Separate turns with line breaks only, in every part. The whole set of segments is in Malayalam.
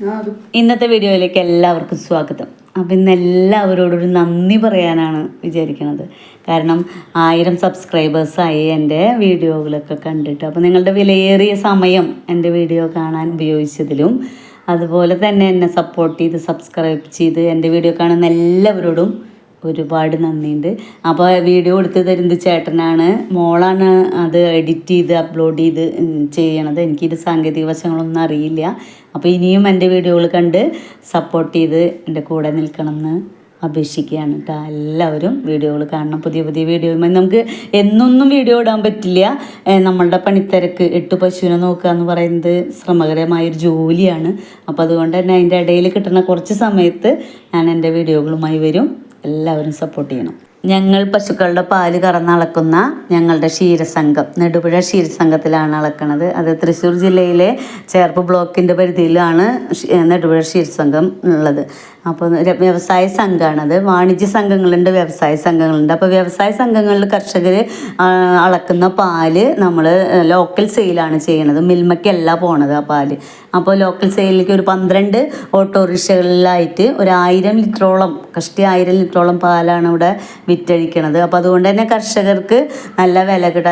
ഇന്നത്തെ വീഡിയോയിലേക്ക് എല്ലാവർക്കും സ്വാഗതം. അപ്പം ഇന്ന് എല്ലാവരോടൊരു നന്ദി പറയാനാണ് വിചാരിക്കുന്നത് കാരണം ആയിരം സബ്സ്ക്രൈബേഴ്സായി എന്റെ വീഡിയോകളൊക്കെ കണ്ടിട്ട്. അപ്പോൾ നിങ്ങളുടെ വിലയേറിയ സമയം എന്റെ വീഡിയോ കാണാൻ ഉപയോഗിച്ചതിലും അതുപോലെ തന്നെ എന്നെ സപ്പോർട്ട് ചെയ്ത് സബ്സ്ക്രൈബ് ചെയ്ത് എന്റെ വീഡിയോ കാണുന്ന എല്ലാവരോടും ഒരുപാട് നന്ദിയുണ്ട്. അപ്പോൾ വീഡിയോ എടുത്ത് തരുന്നത് ചേട്ടനാണ്. മോളാണ് അത് എഡിറ്റ് ചെയ്ത് അപ്ലോഡ് ചെയ്ത് ചെയ്യണത്. എനിക്കിത് സാങ്കേതിക വശങ്ങളൊന്നും അറിയില്ല. അപ്പോൾ ഇനിയും എന്റെ വീഡിയോകൾ കണ്ട് സപ്പോർട്ട് ചെയ്ത് എന്റെ കൂടെ നിൽക്കണമെന്ന് അപേക്ഷിക്കുകയാണ് കേട്ടോ എല്ലാവരും വീഡിയോകൾ കാണണം. പുതിയ പുതിയ വീഡിയോ നമുക്ക് എന്നൊന്നും വീഡിയോ ഇടാൻ പറ്റില്ല. നമ്മളുടെ പണിത്തിരക്ക് എട്ട് പശുവിനെ നോക്കുക എന്ന് പറയുന്നത് ശ്രമകരമായൊരു ജോലിയാണ്. അപ്പോൾ അതുകൊണ്ട് തന്നെ അതിന്റെ ഇടയിൽ കിട്ടുന്ന കുറച്ച് സമയത്ത് ഞാൻ എന്റെ വീഡിയോകളുമായി വരും. എല്ലാവരും സപ്പോർട്ട് ചെയ്യണം. ഞങ്ങൾ പശുക്കളുടെ പാൽ കറന്നളക്കുന്ന ഞങ്ങളുടെ ക്ഷീരസംഘം നെടുപുഴ ക്ഷീരസംഘത്തിലാണ് അളക്കുന്നത് അത് തൃശ്ശൂർ ജില്ലയിലെ ചേർപ്പ് ബ്ലോക്കിന്റെ പരിധിയിലാണ് നെടുപുഴ ക്ഷീരസംഘം ഉള്ളത്. അപ്പോൾ വ്യവസായ സംഘമാണത് വാണിജ്യ സംഘങ്ങളുണ്ട് വ്യവസായ സംഘങ്ങളുണ്ട്. അപ്പോൾ വ്യവസായ സംഘങ്ങളിൽ കർഷകർ അളക്കുന്ന പാൽ നമ്മൾ ലോക്കൽ സെയിലാണ് ചെയ്യണത്. മിൽമയ്ക്കല്ല പോണത് ആ പാൽ. അപ്പോൾ ലോക്കൽ സെയിലിലേക്ക് ഒരു പന്ത്രണ്ട് ഓട്ടോറിക്ഷകളിലായിട്ട് ഒരു ആയിരം ലിറ്ററോളം കഷ്ടി ആയിരം ലിറ്ററോളം പാലാണ് ഇവിടെ വിറ്റഴിക്കണത്. അപ്പോൾ അതുകൊണ്ട് തന്നെ കർഷകർക്ക് നല്ല വില കിട്ടും.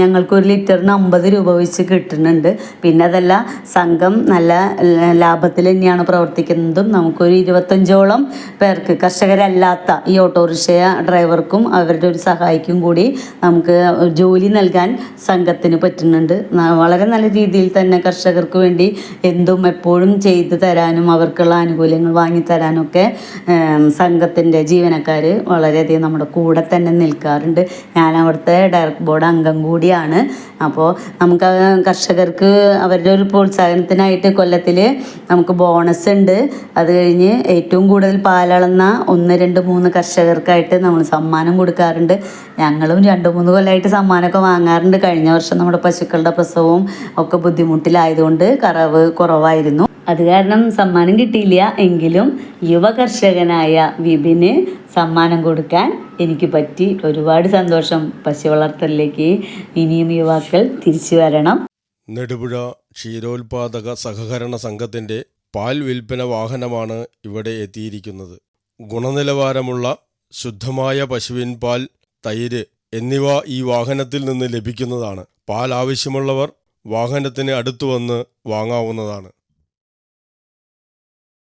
ഞങ്ങൾക്ക് ഒരു ലിറ്ററിന് അമ്പത് രൂപ വെച്ച് കിട്ടുന്നുണ്ട്. പിന്നെ അതല്ല സംഘം നല്ല ലാഭത്തിൽ തന്നെയാണ് പ്രവർത്തിക്കുന്നതും. നമുക്കൊരു ഇരുപത്തഞ്ചോളം പേർക്ക് കർഷകരല്ലാത്ത ഈ ഓട്ടോറിക്ഷ ഡ്രൈവർക്കും അവരുടെ ഒരു സഹായിക്കും കൂടി നമുക്ക് ജോലി നൽകാൻ സംഘത്തിന് പറ്റുന്നുണ്ട്. വളരെ നല്ല രീതിയിൽ തന്നെ കർഷകർക്ക് വേണ്ടി എന്തും എപ്പോഴും ചെയ്തു തരാനും അവർക്കുള്ള ആനുകൂല്യങ്ങൾ വാങ്ങി ഒക്കെ സംഘത്തിന്റെ ജീവനക്കാർ വളരെയധികം നമ്മുടെ കൂടെ തന്നെ നിൽക്കാറുണ്ട്. ഞാൻ അവിടുത്തെ ഡയറക്ട് ബോർഡ് അംഗം കൂടിയാണ്. അപ്പോൾ നമുക്ക് കർഷകർക്ക് അവരുടെ ഒരു പ്രോത്സാഹനത്തിനായിട്ട് കൊല്ലത്തിൽ നമുക്ക് ബോണസ് ഉണ്ട്. അത് കഴിഞ്ഞ് ഏറ്റവും കൂടുതൽ പാലളന്ന ഒന്ന് രണ്ട് മൂന്ന് കർഷകർക്കായിട്ട് നമ്മൾ സമ്മാനം കൊടുക്കാറുണ്ട്. ഞങ്ങളും രണ്ട് മൂന്ന് കൊല്ലമായിട്ട് സമ്മാനമൊക്കെ വാങ്ങാറുണ്ട്. കഴിഞ്ഞ വർഷം നമ്മുടെ പശുക്കളുടെ പ്രസവവും ഒക്കെ ബുദ്ധിമുട്ടിലായതുകൊണ്ട് കറവ് കുറവായിരുന്നു. അത് കാരണം സമ്മാനം കിട്ടിയില്ല. എങ്കിലും യുവ കർഷകനായ വിപിന് സമ്മാനം കൊടുക്കാൻ എനിക്ക് പറ്റി. ഒരുപാട് സന്തോഷം പശു വളർത്തലിലേക്ക് ഇനിയും യുവാക്കൾ തിരിച്ചു വരണം.
നെടുപുഴ ക്ഷീരോത്പാദക സഹകരണ സംഘത്തിന്റെ പാൽ വിൽപ്പന വാഹനമാണ് ഇവിടെ എത്തിയിരിക്കുന്നത്. ഗുണനിലവാരമുള്ള ശുദ്ധമായ പശുവിൻ പാൽ തൈര് എന്നിവ ഈ വാഹനത്തിൽ നിന്ന് ലഭിക്കുന്നതാണ്. പാൽ ആവശ്യമുള്ളവർ വാഹനത്തിന് അടുത്തു വന്ന് വാങ്ങാവുന്നതാണ്.